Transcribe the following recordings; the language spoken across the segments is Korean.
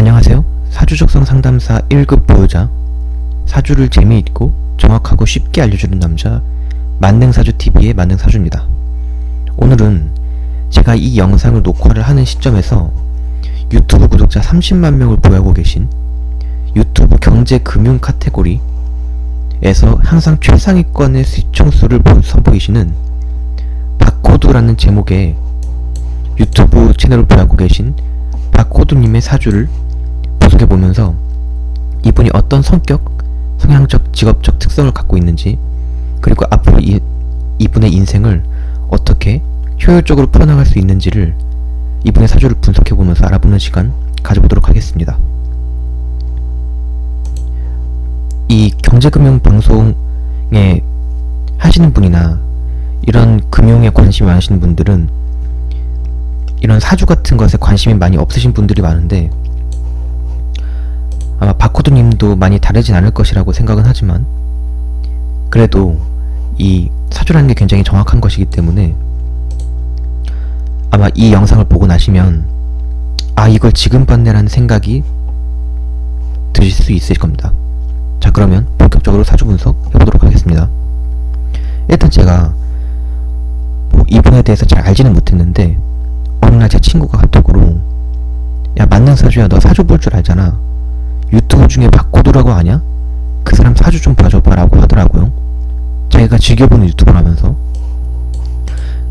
안녕하세요. 사주적성 상담사 1급 보유자, 사주를 재미있고 정확하고 쉽게 알려주는 남자, 만능사주TV의 만능사주입니다. 오늘은 제가 이 영상을 녹화를 하는 시점에서 유튜브 구독자 30만 명을 보유하고 계신 유튜브 경제 금융 카테고리에서 항상 최상위권의 시청수를 보- 선보이시는 바코드라는 제목의 유튜브 채널을 보유하고 계신 바코드님의 사주를 분석해 보면서 이분이 어떤 성격, 성향적, 직업적 특성을 갖고 있는지 그리고 앞으로 이, 이분의 인생을 어떻게 효율적으로 풀어나갈 수 있는지를 이분의 사주를 분석해 보면서 알아보는 시간 가져보도록 하겠습니다. 이 경제금융 방송에 하시는 분이나 이런 금융에 관심이 많으신 분들은 이런 사주 같은 것에 관심이 많이 없으신 분들이 많은데 아마 바코드님도 많이 다르진 않을 것이라고 생각은 하지만 그래도 이 사주라는 게 굉장히 정확한 것이기 때문에 아마 이 영상을 보고 나시면 아 이걸 지금 봤네라는 생각이 드실 수 있을 겁니다. 자 그러면 본격적으로 사주 분석 해보도록 하겠습니다. 일단 제가 뭐 이분에 대해서 잘 알지는 못했는데 어느 날 제 친구가 카톡으로 야 만능 사주야 너 사주 볼 줄 알잖아 유튜브 중에 바코드라고 아냐? 그 사람 사주 좀 봐줘봐 라고 하더라고요. 자기가 즐겨보는 유튜버라면서.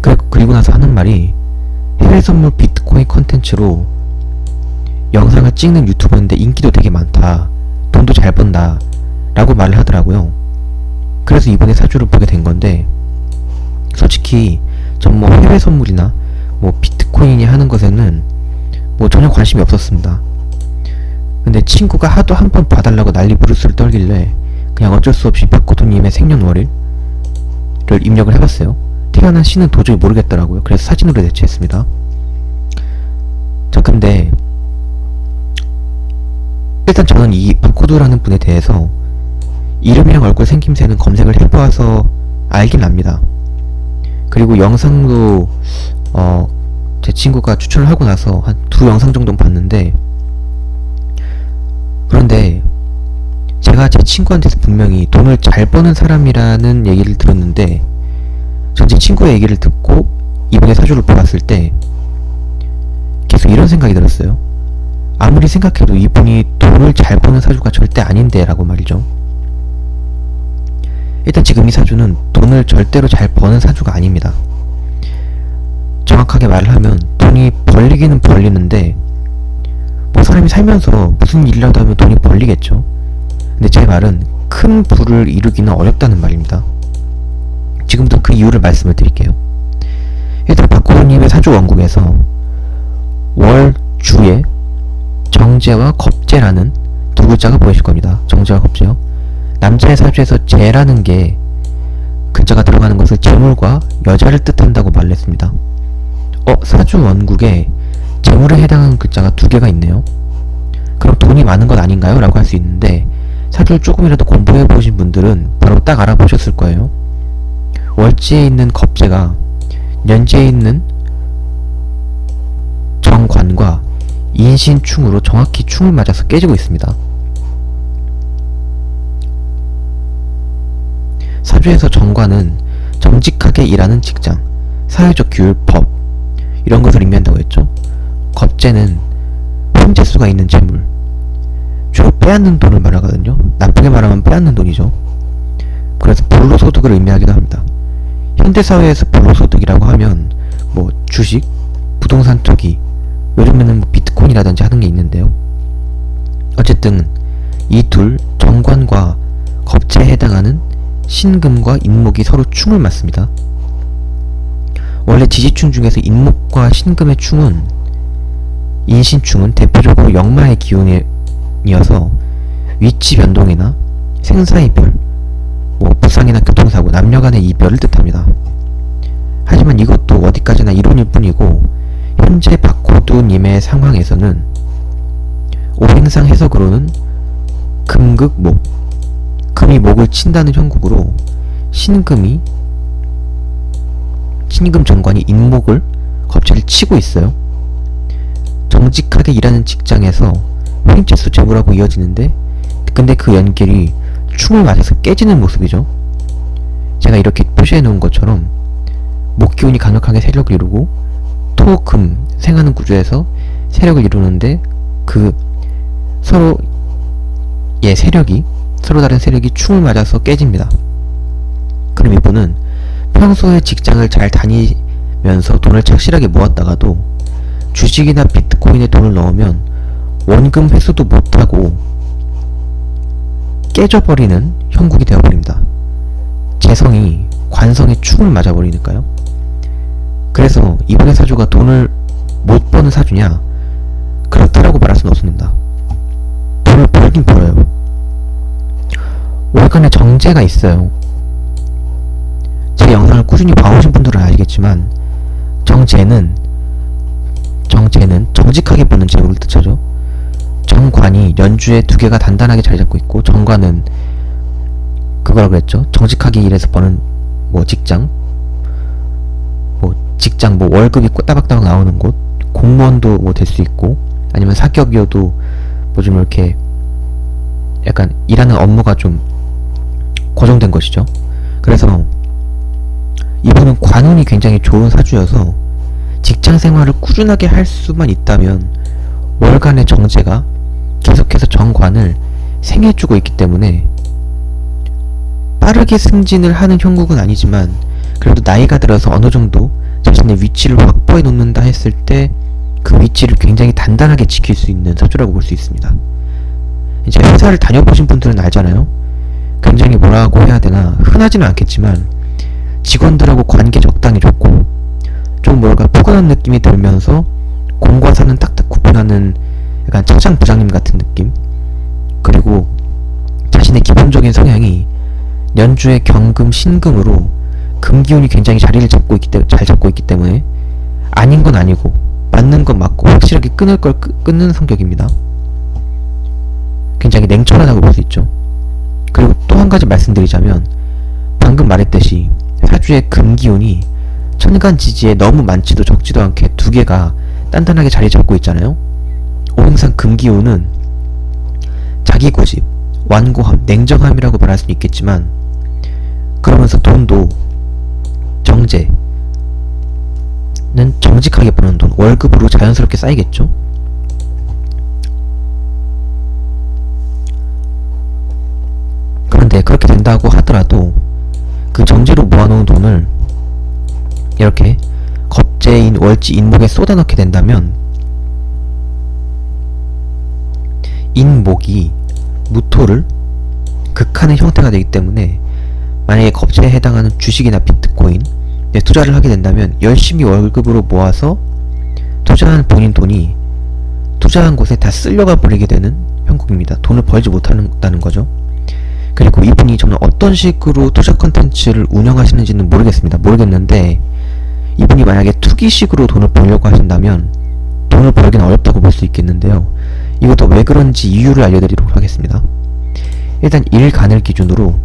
그리고, 그리고 나서 하는 말이 해외 선물 비트코인 컨텐츠로 영상을 찍는 유튜버인데 인기도 되게 많다. 돈도 잘 번다. 라고 말을 하더라고요. 그래서 이번에 사주를 보게 된 건데 솔직히 전 뭐 해외 선물이나 뭐 비트코인이 하는 것에는 뭐 전혀 관심이 없었습니다. 근데 친구가 하도 한 번 봐달라고 난리 부르스를 떨길래 그냥 어쩔 수 없이 박고토님의 생년월일을 입력을 해봤어요. 태어난 시는 도저히 모르겠더라고요. 그래서 사진으로 대체했습니다. 자 근데 일단 저는 이 바코드라는 분에 대해서 이름이랑 얼굴 생김새는 검색을 해보아서 알긴 압니다. 그리고 영상도 어, 제 친구가 추천을 하고 나서 한 두 영상 정도 봤는데 그런데 제가 제 친구한테서 분명히 돈을 잘 버는 사람이라는 얘기를 들었는데 전 제 친구의 얘기를 듣고 이분의 사주를 보았을 때 계속 이런 생각이 들었어요. 아무리 생각해도 이분이 돈을 잘 버는 사주가 절대 아닌데 라고 말이죠. 일단 지금 이 사주는 돈을 절대로 잘 버는 사주가 아닙니다. 정확하게 말을 하면 돈이 벌리기는 벌리는데 뭐 사람이 살면서 무슨 일이라도 하면 돈이 벌리겠죠. 근데 제 말은 큰 부를 이루기는 어렵다는 말입니다. 지금부터 그 이유를 말씀을 드릴게요. 일단 박고님의 사주 원국에서 월 주에 정제와 겁제라는 두 글자가 보이실 겁니다. 정제와 겁제요. 남자의 사주에서 제라는 게 글자가 들어가는 것을 재물과 여자를 뜻한다고 말했습니다. 어, 사주 원국에 재물에 해당하는 글자가 두 개가 있네요. 그럼 돈이 많은 것 아닌가요? 라고 할 수 있는데 사주를 조금이라도 공부해 보신 분들은 바로 딱 알아보셨을 거예요. 월지에 있는 겁재가 년지에 있는 정관과 인신충으로 정확히 충을 맞아서 깨지고 있습니다. 사주에서 정관은 정직하게 일하는 직장, 사회적 규율, 법 이런 것을 의미한다고 했죠. 겁재는 혼재수가 있는 재물, 주로 빼앗는 돈을 말하거든요. 나쁘게 말하면 빼앗는 돈이죠. 그래서 불로소득을 의미하기도 합니다. 현대사회에서 불로소득이라고 하면 뭐 주식, 부동산 투기, 요즘에는 뭐 비트코인이라든지 하는 게 있는데요. 어쨌든 이 둘 정관과 겁재에 해당하는 신금과 인목이 서로 충을 맞습니다. 원래 지지충 중에서 인목과 신금의 충은 인신충은 대표적으로 역마의 기운이어서 위치 변동이나 생사 이별, 뭐 부상이나 교통사고, 남녀 간의 이별을 뜻합니다. 하지만 이것도 어디까지나 이론일 뿐이고 현재 박코두님의 상황에서는 오행상 해석으로는 금극목, 금이 목을 친다는 형국으로 신금이 신금 정관이 인목을 겁재를 치고 있어요. 정직하게 일하는 직장에서 횡재수 제보라고 이어지는데 근데 그 연결이 충을 맞아서 깨지는 모습이죠. 제가 이렇게 표시해 놓은 것처럼 목기운이 강력하게 세력을 이루고 토, 금, 생하는 구조에서 세력을 이루는데 그 서로 예 세력이 서로 다른 세력이 충을 맞아서 깨집니다. 그럼 이분은 평소에 직장을 잘 다니면서 돈을 착실하게 모았다가도 주식이나 비트코인에 돈을 넣으면 원금 회수도 못하고 깨져버리는 형국이 되어버립니다. 재성이 관성의 충을 맞아버리니까요. 그래서 이번의 사주가 돈을 못 버는 사주냐? 그렇다라고 말할 수는 없습니다. 돈을 벌긴 벌어요. 월간에 정제가 있어요. 제 영상을 꾸준히 봐오신 분들은 아시겠지만 정제는 정제는 정직하게 버는 재물을 뜻하죠. 정관이 연주에 두 개가 단단하게 자리 잡고 있고 정관은 그거라 그랬죠. 정직하게 일해서 버는 뭐 직장, 뭐 직장 뭐 월급이 따박따박 나오는 곳, 공무원도 뭐 될 수 있고 아니면 사격이어도 뭐 좀 이렇게 약간 일하는 업무가 좀 고정된 것이죠. 그래서 이분은 관운이 굉장히 좋은 사주여서 직장 생활을 꾸준하게 할 수만 있다면 월간의 정제가 계속해서 정관을 생해주고 있기 때문에 빠르게 승진을 하는 형국은 아니지만 그래도 나이가 들어서 어느 정도 자신의 위치를 확보해 놓는다 했을 때 그 위치를 굉장히 단단하게 지킬 수 있는 사주라고 볼 수 있습니다. 이제 회사를 다녀보신 분들은 알잖아요. 굉장히 뭐라고 해야 되나 흔하지는 않겠지만 직원들하고 관계 적당히 좋고 좀 뭐랄까 푸근한 느낌이 들면서 공과 사는 딱딱 구분하는 약간 차장 부장님 같은 느낌 그리고 자신의 기본적인 성향이 연주의 경금 신금으로 금기운이 굉장히 자리를 잡고 있기 때문에 잘 잡고 있기 때문에 아닌 건 아니고 맞는 건 맞고 확실하게 끊을 걸 끄, 끊는 성격입니다. 굉장히 냉철하다고 볼 수 있죠. 그리고 또 한 가지 말씀드리자면 방금 말했듯이 사주의 금기운이 천간 지지에 너무 많지도 적지도 않게 두 개가 단단하게 자리 잡고 있잖아요. 오행상 금기운은 자기 고집, 완고함, 냉정함이라고 말할 수 있겠지만 그러면서 돈도 정제, 는 정직하게 버는 돈, 월급으로 자연스럽게 쌓이겠죠? 그런데 그렇게 된다고 하더라도 그 정제로 모아놓은 돈을 이렇게 겁재인 월지 인목에 쏟아넣게 된다면 인목이 무토를 극한의 형태가 되기 때문에 만약에 겁재에 해당하는 주식이나 비트코인 네, 투자를 하게 된다면 열심히 월급으로 모아서 투자한 본인 돈이 투자한 곳에 다 쓸려가 버리게 되는 형국입니다. 돈을 벌지 못한다는 거죠. 그리고 이분이 저는 어떤 식으로 투자 컨텐츠를 운영하시는지는 모르겠습니다. 모르겠는데 이분이 만약에 투기식으로 돈을 벌려고 하신다면 돈을 벌기는 어렵다고 볼 수 있겠는데요. 이것도 왜 그런지 이유를 알려드리도록 하겠습니다. 일단 일간을 기준으로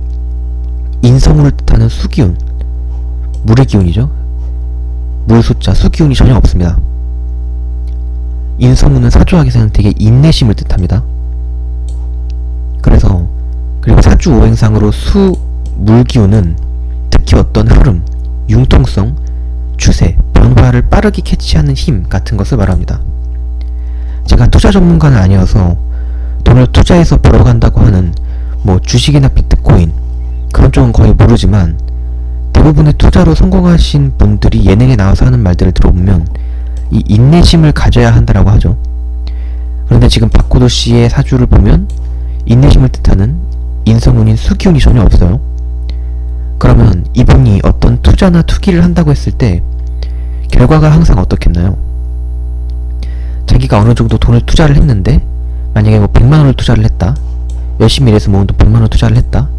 인성을 뜻하는 수기운 물의 기운이죠. 물 숫자, 수 기운이 전혀 없습니다. 인성문은 사주학에서는 되게 인내심을 뜻합니다. 그래서 그리고 사주 오행상으로 수, 물 기운은 특히 어떤 흐름, 융통성, 추세, 변화를 빠르게 캐치하는 힘 같은 것을 말합니다. 제가 투자 전문가는 아니어서 돈을 투자해서 벌어간다고 하는 뭐 주식이나 비트코인 그런 쪽은 거의 모르지만 대부분의 투자로 성공하신 분들이 예능에 나와서 하는 말들을 들어보면 이 인내심을 가져야 한다라고 하죠. 그런데 지금 박고도 씨의 사주를 보면 인내심을 뜻하는 인성운인 수기운이 전혀 없어요. 그러면 이분이 어떤 투자나 투기를 한다고 했을 때 결과가 항상 어떻겠나요? 자기가 어느 정도 돈을 투자를 했는데 만약에 뭐 100만 원을 투자를 했다 열심히 일해서 모은 돈 100만 원 투자를 했다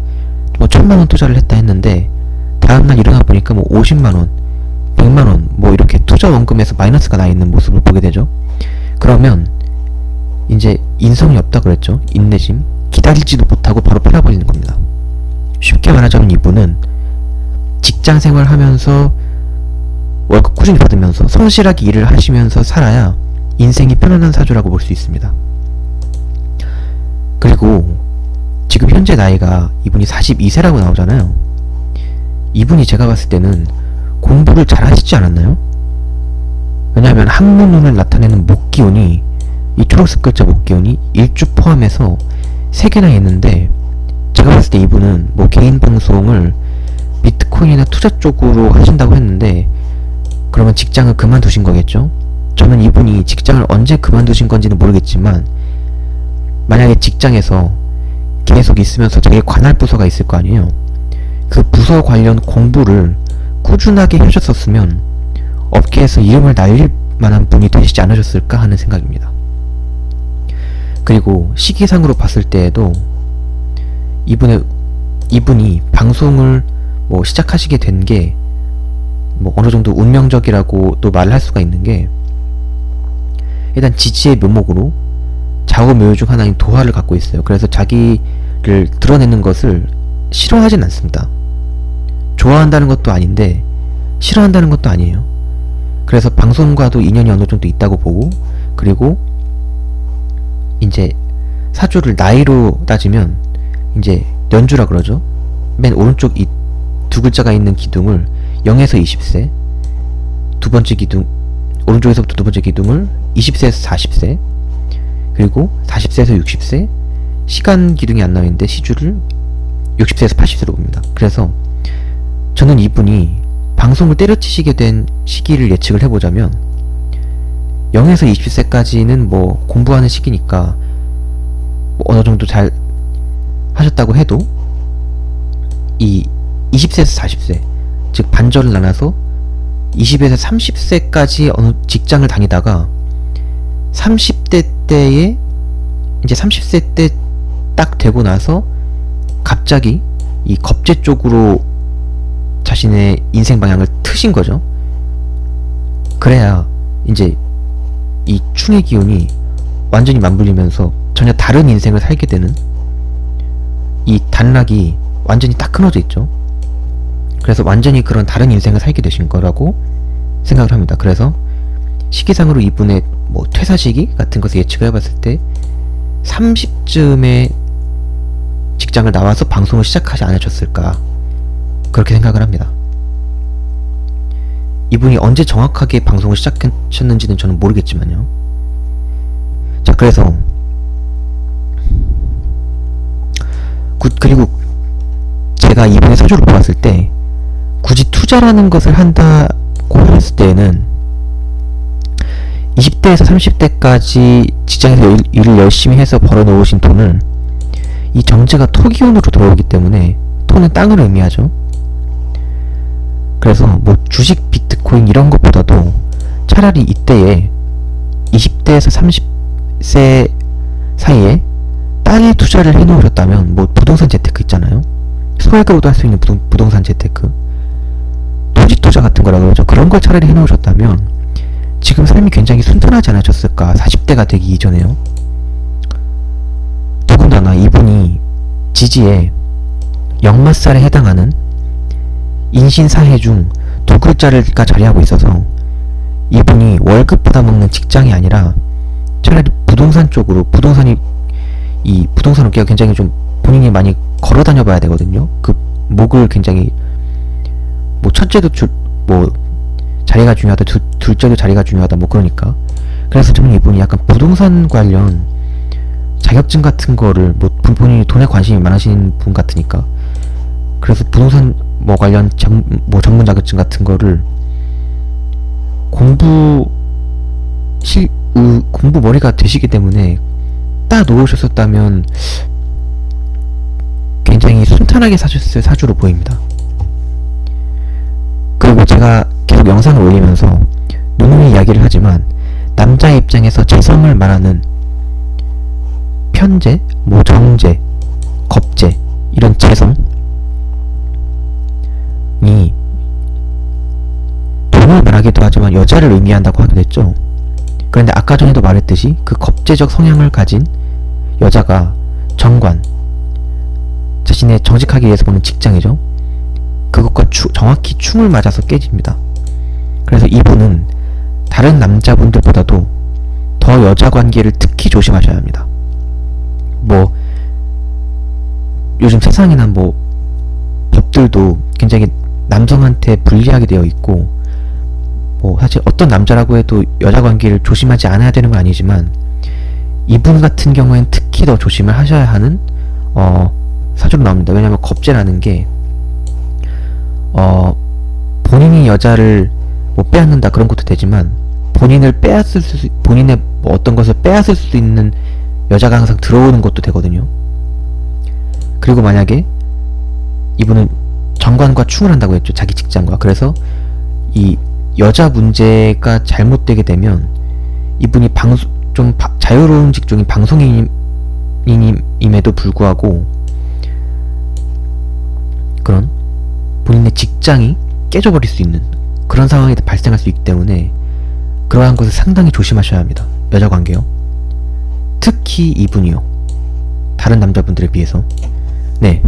뭐 1000만 원 투자를 했다 했는데 다음 날 일어나 보니까 뭐 50만 원, 100만 원, 뭐 이렇게 투자 원금에서 마이너스가 나 있는 모습을 보게 되죠. 그러면 이제 인성이 없다 그랬죠. 인내심. 기다리지도 못하고 바로 팔아버리는 겁니다. 쉽게 말하자면 이분은 직장 생활하면서 월급 꾸준히 받으면서 성실하게 일을 하시면서 살아야 인생이 편안한 사주라고 볼 수 있습니다. 그리고 지금 현재 나이가 이분이 42세라고 나오잖아요. 이분이 제가 봤을 때는 공부를 잘 하시지 않았나요? 왜냐하면 학문운을 나타내는 목기운이 이 초록색 글자 목기운이 일주 포함해서 3개나 있는데 제가 봤을 때 이분은 뭐 개인 방송을 비트코인이나 투자 쪽으로 하신다고 했는데 그러면 직장을 그만두신 거겠죠? 저는 이분이 직장을 언제 그만두신 건지는 모르겠지만 만약에 직장에서 계속 있으면서 자기 관할 부서가 있을 거 아니에요. 그 부서 관련 공부를 꾸준하게 해줬었으면 업계에서 이름을 날릴 만한 분이 되시지 않으셨을까 하는 생각입니다. 그리고 시기상으로 봤을 때에도 이분의 이분이 방송을 뭐 시작하시게 된 게 뭐 어느 정도 운명적이라고 또 말을 할 수가 있는 게 일단 지지의 묘목으로 좌우묘 중 하나인 도화를 갖고 있어요. 그래서 자기를 드러내는 것을 싫어하진 않습니다. 좋아한다는 것도 아닌데 싫어한다는 것도 아니에요. 그래서 방송과도 인연이 어느 정도 있다고 보고 그리고 이제 사주를 나이로 따지면 이제 연주라 그러죠. 맨 오른쪽 이 두 글자가 있는 기둥을 0에서 20세 두 번째 기둥 오른쪽에서부터 두 번째 기둥을 20세에서 40세 그리고 40세에서 60세 시간 기둥이 안 나오는데 시주를 60세에서 80세로 봅니다. 그래서 저는 이분이 방송을 때려치시게 된 시기를 예측을 해보자면 0에서 20세까지는 뭐 공부하는 시기니까 뭐 어느 정도 잘 하셨다고 해도 이 20세에서 40세 즉 반절을 나눠서 20에서 30세까지 어느 직장을 다니다가 30대 때에 이제 30세 때 딱 되고 나서 갑자기 이 겁제 쪽으로 자신의 인생 방향을 트신 거죠. 그래야 이제 이 충의 기운이 완전히 맞물리면서 전혀 다른 인생을 살게 되는 이 단락이 완전히 딱 끊어져 있죠. 그래서 완전히 그런 다른 인생을 살게 되신 거라고 생각을 합니다. 그래서 시기상으로 이분의 뭐 퇴사 시기 같은 것을 예측을 해봤을 때 30쯤에 직장을 나와서 방송을 시작하지 않으셨을까 그렇게 생각을 합니다. 이분이 언제 정확하게 방송을 시작하셨는지는 저는 모르겠지만요. 자, 그래서 구, 그리고 제가 이분의 사주를 보았을 때 굳이 투자라는 것을 한다고 했을 때는 20대에서 30대까지 직장에서 일, 일을 열심히 해서 벌어놓으신 돈을 이 정제가 토기운으로 들어오기 때문에 토는 땅을 의미하죠. 그래서 뭐 주식, 비트코인 이런 것보다도 차라리 이때에 20대에서 30세 사이에 땅에 투자를 해놓으셨다면 뭐 부동산 재테크 있잖아요. 소액으로도 할 수 있는 부동, 부동산 재테크 토지 투자 같은 거라 그러죠. 그런 걸 차라리 해놓으셨다면 지금 삶이 굉장히 순탄하지 않으셨을까 40대가 되기 이전에요. 더군다나 이분이 지지에 역마살에 해당하는 인신사해 중 두 글자가 자리하고 있어서 이분이 월급 받아먹는 직장이 아니라 차라리 부동산 쪽으로 부동산이 이 부동산 업계가 굉장히 좀 본인이 많이 걸어 다녀 봐야 되거든요. 그 목을 굉장히 뭐 첫째도 주, 뭐 자리가 중요하다. 두, 둘째도 자리가 중요하다. 뭐 그러니까. 그래서 저는 이분이 약간 부동산 관련 자격증 같은 거를 뭐 본- 본인이 돈에 관심이 많으신 분 같으니까. 그래서 부동산 뭐 관련 전, 뭐 전문 자격증 같은 거를 공부 실 으, 공부 머리가 되시기 때문에 딱 놓으셨었다면 굉장히 순탄하게 사셨을 사주로 보입니다. 그리고 제가 계속 영상을 올리면서 누누이 이야기를 하지만 남자 입장에서 재성을 말하는 편재, 뭐 정재, 겁재 이런 재성이 돈을 말하기도 하지만 여자를 의미한다고 하기도 했죠. 그런데 아까 전에도 말했듯이 그 겁재적 성향을 가진 여자가 정관 자신의 정직하기 위해서 보는 직장이죠. 그것과 추- 정확히 충을 맞아서 깨집니다. 그래서 이분은 다른 남자분들보다도 더 여자 관계를 특히 조심하셔야 합니다. 뭐 요즘 세상이나 뭐 법들도 굉장히 남성한테 불리하게 되어 있고 뭐 사실 어떤 남자라고 해도 여자 관계를 조심하지 않아야 되는 건 아니지만 이분 같은 경우엔 특히 더 조심을 하셔야 하는 어 사주로 나옵니다. 왜냐면 겁재라는 게 어, 본인이 여자를 뭐 빼앗는다 그런 것도 되지만 본인을 빼앗을 수 본인의 뭐 어떤 것을 빼앗을 수 있는 여자가 항상 들어오는 것도 되거든요. 그리고 만약에 이분은 정관과 충을 한다고 했죠. 자기 직장과. 그래서 이 여자 문제가 잘못되게 되면 이분이 방송 좀 바- 자유로운 직종인 방송인임에도 불구하고 그런 본인의 직장이 깨져버릴 수 있는 그런 상황이 발생할 수 있기 때문에 그러한 것을 상당히 조심하셔야 합니다. 여자 관계요. 특히 이분이요. 다른 남자분들에 비해서. 네.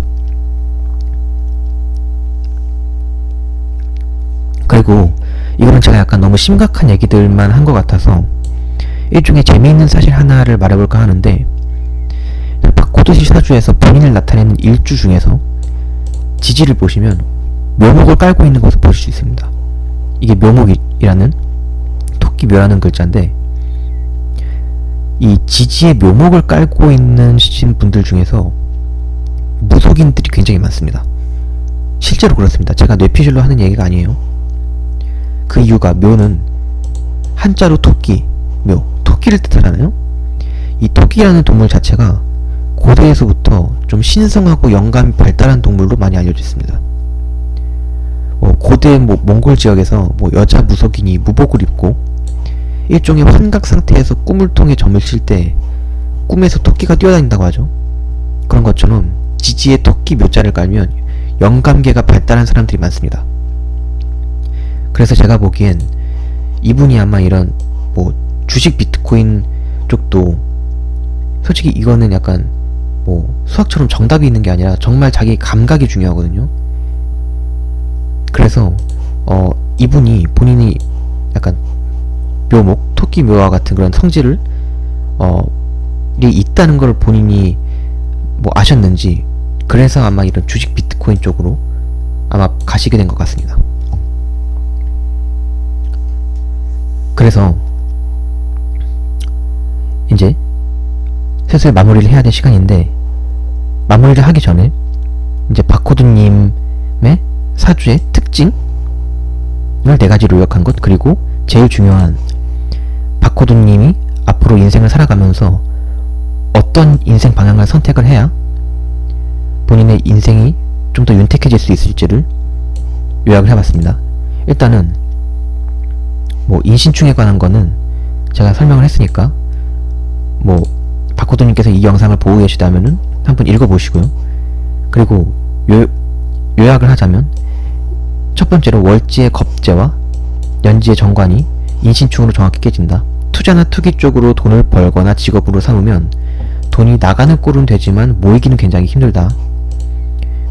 그리고 이거는 제가 약간 너무 심각한 얘기들만 한 것 같아서 일종의 재미있는 사실 하나를 말해볼까 하는데 박코드시 사주에서 본인을 나타내는 일주 중에서 지지를 보시면 묘목을 깔고 있는 것을 보실 수 있습니다. 이게 묘목이라는 토끼 묘라는 글자인데 이 지지의 묘목을 깔고 있는 신 분들 중에서 무속인들이 굉장히 많습니다. 실제로 그렇습니다. 제가 뇌피셜로 하는 얘기가 아니에요. 그 이유가 묘는 한자로 토끼, 묘, 토끼를 뜻하잖아요. 이 토끼라는 동물 자체가 고대에서부터 좀 신성하고 영감이 발달한 동물로 많이 알려져 있습니다. 어, 고대 뭐 몽골 지역에서 뭐 여자 무속인이 무복을 입고 일종의 환각 상태에서 꿈을 통해 점을 칠 때 꿈에서 토끼가 뛰어다닌다고 하죠. 그런 것처럼 지지에 토끼 묘자를 깔면 영감계가 발달한 사람들이 많습니다. 그래서 제가 보기엔 이분이 아마 이런 뭐 주식 비트코인 쪽도 솔직히 이거는 약간 뭐 수학처럼 정답이 있는 게 아니라 정말 자기 감각이 중요하거든요. 그래서 어 이분이 본인이 약간 묘목, 토끼 묘와 같은 그런 성질을 어, 이 있다는 걸 본인이 뭐 아셨는지 그래서 아마 이런 주식 비트코인 쪽으로 아마 가시게 된 것 같습니다. 그래서 이제 슬슬 마무리를 해야 될 시간인데 마무리를 하기 전에 이제 바코드님의 사주의 특징을 네 가지로 요약한 것 그리고 제일 중요한 바코드님이 앞으로 인생을 살아가면서 어떤 인생 방향을 선택을 해야 본인의 인생이 좀 더 윤택해질 수 있을지를 요약을 해봤습니다. 일단은 뭐 인신충에 관한 거는 제가 설명을 했으니까 뭐 바코드님께서 이 영상을 보고 계시다면은 한번 읽어보시고요. 그리고 요, 요약을 하자면 첫 번째로 월지의 겁재와 연지의 정관이 인신충으로 정확히 깨진다. 투자나 투기 쪽으로 돈을 벌거나 직업으로 삼으면 돈이 나가는 꼴은 되지만 모이기는 굉장히 힘들다.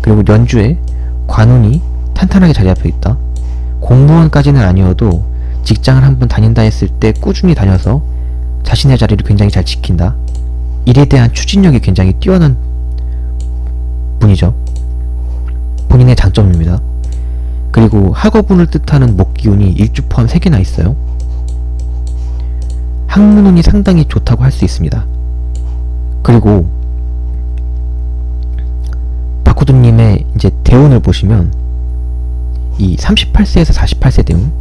그리고 연주에 관운이 탄탄하게 자리 잡혀 있다. 공무원까지는 아니어도 직장을 한번 다닌다 했을 때 꾸준히 다녀서 자신의 자리를 굉장히 잘 지킨다. 일에 대한 추진력이 굉장히 뛰어난 분이죠. 본인의 장점입니다. 그리고 학업운을 뜻하는 목기운이 일주 포함 3개나 있어요. 학문운이 상당히 좋다고 할 수 있습니다. 그리고 바코드님의 이제 대운을 보시면 이 38세에서 48세 대운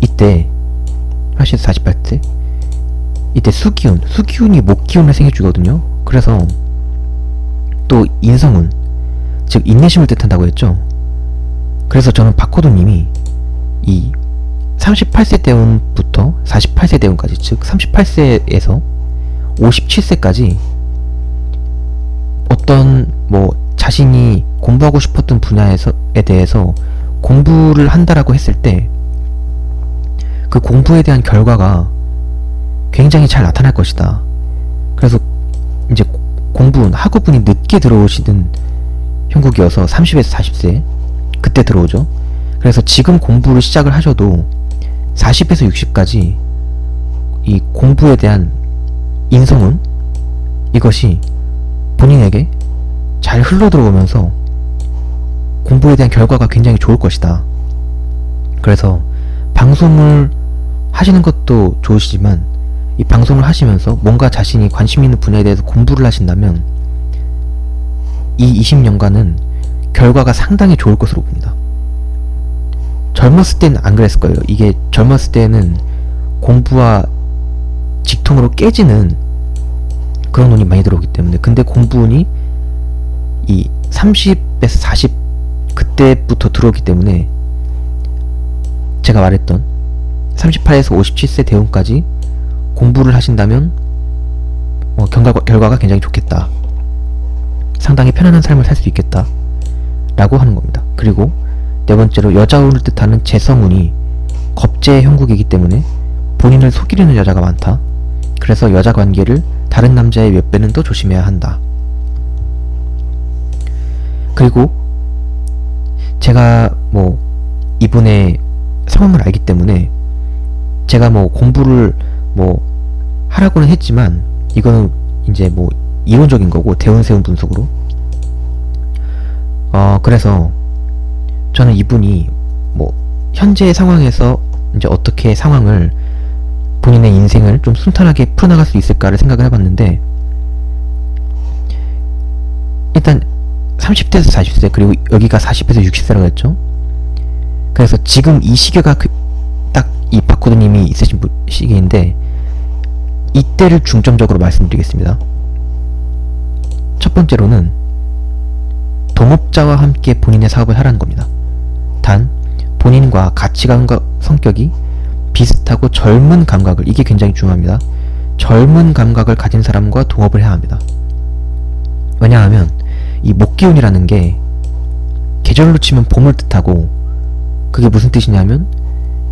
이때 80에서 48세 이때 수기운 수기운이 목기운을 생겨주거든요. 그래서 또 인성운 즉 인내심을 뜻한다고 했죠. 그래서 저는 바코드님이 이 38세 대운부터 48세 대운까지 즉 38세에서 57세까지 어떤 뭐 자신이 공부하고 싶었던 분야에서에 대해서 공부를 한다라고 했을 때 그 공부에 대한 결과가 굉장히 잘 나타날 것이다. 그래서 이제 공부 학업분이 늦게 들어오시는 형국이어서 30에서 40세 그때 들어오죠. 그래서 지금 공부를 시작을 하셔도 40에서 60까지 이 공부에 대한 인성은 이것이 본인에게 잘 흘러 들어오면서 공부에 대한 결과가 굉장히 좋을 것이다. 그래서 방송을 하시는 것도 좋으시지만 이 방송을 하시면서 뭔가 자신이 관심 있는 분야에 대해서 공부를 하신다면 이 20년간은 결과가 상당히 좋을 것으로 봅니다. 젊었을 때는 안 그랬을 거예요. 이게 젊었을 때는 공부와 직통으로 깨지는 그런 운이 많이 들어오기 때문에 근데 공부운이 이 30에서 40 그때부터 들어오기 때문에 제가 말했던 38에서 57세 대운까지 공부를 하신다면 어, 결과가, 결과가 굉장히 좋겠다. 상당히 편안한 삶을 살 수 있겠다. 라고 하는 겁니다. 그리고 네 번째로 여자운을 뜻하는 재성운이 겁재의 형국이기 때문에 본인을 속이려는 여자가 많다. 그래서 여자 관계를 다른 남자의 몇 배는 더 조심해야 한다. 그리고 제가 뭐 이분의 상황을 알기 때문에 제가 뭐 공부를 뭐 하라고는 했지만 이거는 이제 뭐 이론적인 거고 대운 세운 분석으로 어 그래서 저는 이분이 뭐 현재 상황에서 이제 어떻게 상황을 본인의 인생을 좀 순탄하게 풀어나갈 수 있을까를 생각을 해봤는데 일단 30대에서 40세 그리고 여기가 40에서 60세라고 했죠? 그래서 지금 이 시기가 그, 딱이 바코드님이 있으신 부- 시기인데 이때를 중점적으로 말씀드리겠습니다. 첫 번째로는 동업자와 함께 본인의 사업을 하라는 겁니다 단 본인과 가치관과 성격이 비슷하고 젊은 감각을 이게 굉장히 중요합니다. 젊은 감각을 가진 사람과 동업을 해야 합니다. 왜냐하면 이 목기운이라는 게 계절로 치면 봄을 뜻하고 그게 무슨 뜻이냐면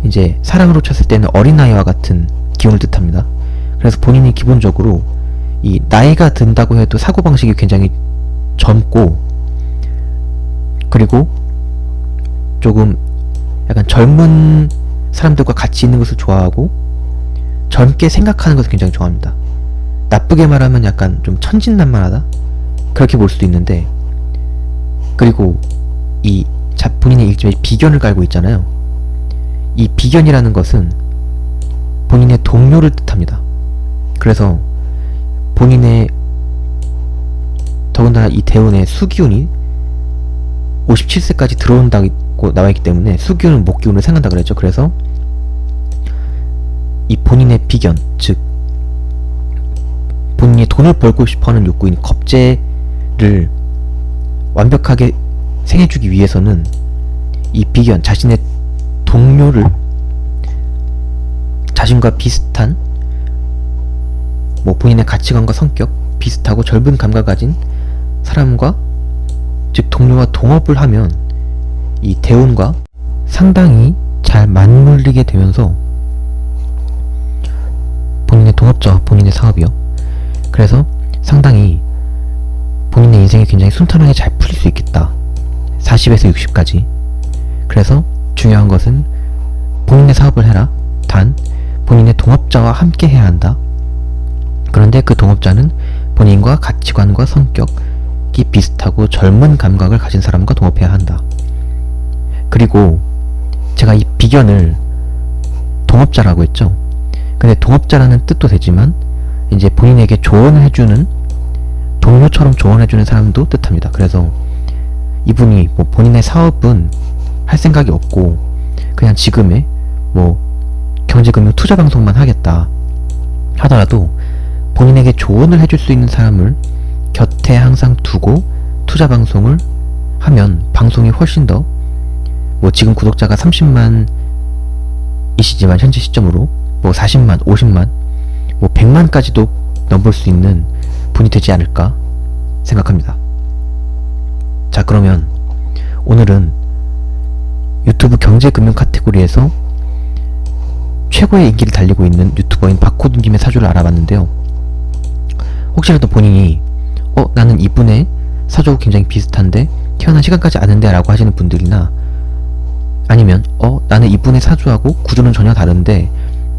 이제 사람으로 쳤을 때는 어린아이와 같은 기운을 뜻합니다. 그래서 본인이 기본적으로 이 나이가 든다고 해도 사고방식이 굉장히 젊고 그리고 조금 약간 젊은 사람들과 같이 있는 것을 좋아하고 젊게 생각하는 것을 굉장히 좋아합니다. 나쁘게 말하면 약간 좀 천진난만하다? 그렇게 볼 수도 있는데 그리고 이 자, 본인의 일종의 비견을 깔고 있잖아요. 이 비견이라는 것은 본인의 동료를 뜻합니다. 그래서 본인의 더군다나 이 대운의 수기운이 57세까지 들어온다고 나와있기 때문에 수기운은 목기운을 생각한다 그랬죠. 그래서 이 본인의 비견, 즉 본인이 돈을 벌고 싶어하는 욕구인 겁재를 완벽하게 생해주기 위해서는 이 비견, 자신의 동료를 자신과 비슷한 뭐 본인의 가치관과 성격 비슷하고 젊은 감각 가진 사람과 즉 동료와 동업을 하면 이 대운과 상당히 잘 맞물리게 되면서 본인의 동업자와 본인의 사업이요. 그래서 상당히 본인의 인생이 굉장히 순탄하게 잘 풀릴 수 있겠다. 40에서 60까지. 그래서 중요한 것은 본인의 사업을 해라. 단 본인의 동업자와 함께 해야 한다. 그런데 그 동업자는 본인과 가치관과 성격 이 비슷하고 젊은 감각을 가진 사람과 동업해야 한다. 그리고 제가 이 비견을 동업자라고 했죠. 근데 동업자라는 뜻도 되지만 이제 본인에게 조언을 해주는 동료처럼 조언해주는 사람도 뜻합니다. 그래서 이분이 뭐 본인의 사업은 할 생각이 없고 그냥 지금의 뭐 경제금융 투자 방송만 하겠다 하더라도 본인에게 조언을 해줄 수 있는 사람을 곁에 항상 두고 투자 방송을 하면 방송이 훨씬 더 뭐 지금 구독자가 30만 이시지만 현재 시점으로 뭐 40만, 50만, 뭐 100만까지도 넘볼 수 있는 분이 되지 않을까 생각합니다. 자, 그러면 오늘은 유튜브 경제 금융 카테고리에서 최고의 인기를 달리고 있는 유튜버인 바코드님의 사주를 알아봤는데요. 혹시라도 본인이 어 나는 이분의 사주하고 굉장히 비슷한데 태어난 시간까지 아는데 라고 하시는 분들이나 아니면 어 나는 이분의 사주하고 구조는 전혀 다른데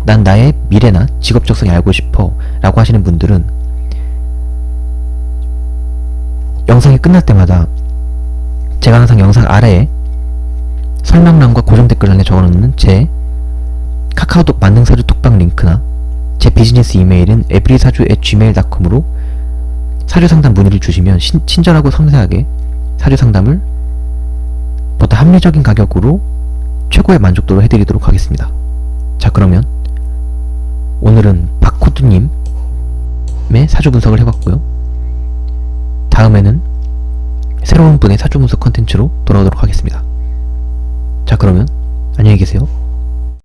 난 나의 미래나 직업 적성이 알고 싶어 라고 하시는 분들은 영상이 끝날 때마다 제가 항상 영상 아래에 설명란과 고정 댓글란에 적어놓는 제 카카오톡 만능사주 톡방 링크나 제 비즈니스 이메일은 에브리사주@gmail.com으로 사주 상담 문의를 주시면 신- 친절하고 섬세하게 사주 상담을 보다 합리적인 가격으로 최고의 만족도로 해드리도록 하겠습니다. 자 그러면 오늘은 박코드님의 사주 분석을 해봤고요. 다음에는 새로운 분의 사주 분석 컨텐츠로 돌아오도록 하겠습니다. 자 그러면 안녕히 계세요.